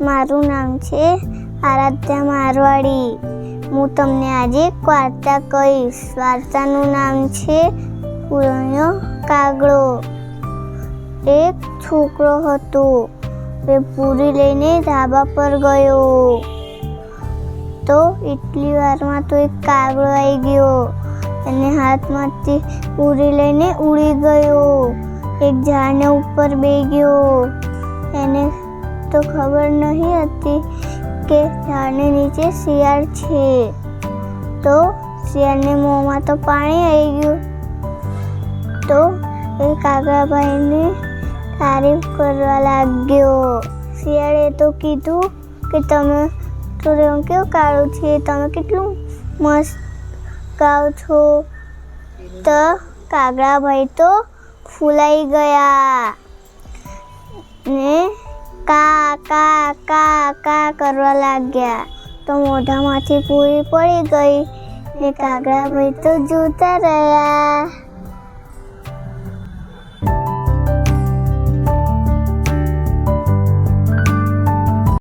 મારું નામ છે આરાધ્યા મારવાડી. હું તમને આજે એક વાર્તા કહીશ. વાર્તાનું નામ છે પુરાણો કાગડો. એક છોકરો હતો. એ પૂરી લઈને ધાબા પર ગયો. તો એટલી વારમાં તો એક કાગડો આવી ગયો. અને હાથમાંથી પૂરી લઈને ઉડી ગયો. એક ઝાડને ઉપર બે ગયો તો ખબર નહીં હતી કે ઝાડની નીચે શિયાળ છે. તો શિયાળને મોંમાં તો પાણી આવી ગયું. તો એ કાગડાભાઈને તારીફ કરવા લાગ્યો. શિયાળે તો કીધું કે તમે તો રંગ કેવું કાળું છે? તમે કેટલું મસ્ત ગાઓ છો? તો કાગડાભાઈ તો ફૂલાઈ ગયા ને કા કા કા કા કરવા લાગ્યા. તો મોઢામાંથી પૂરી પડી ગઈ. ને કાગડાભાઈ તો જોતા રહ્યા.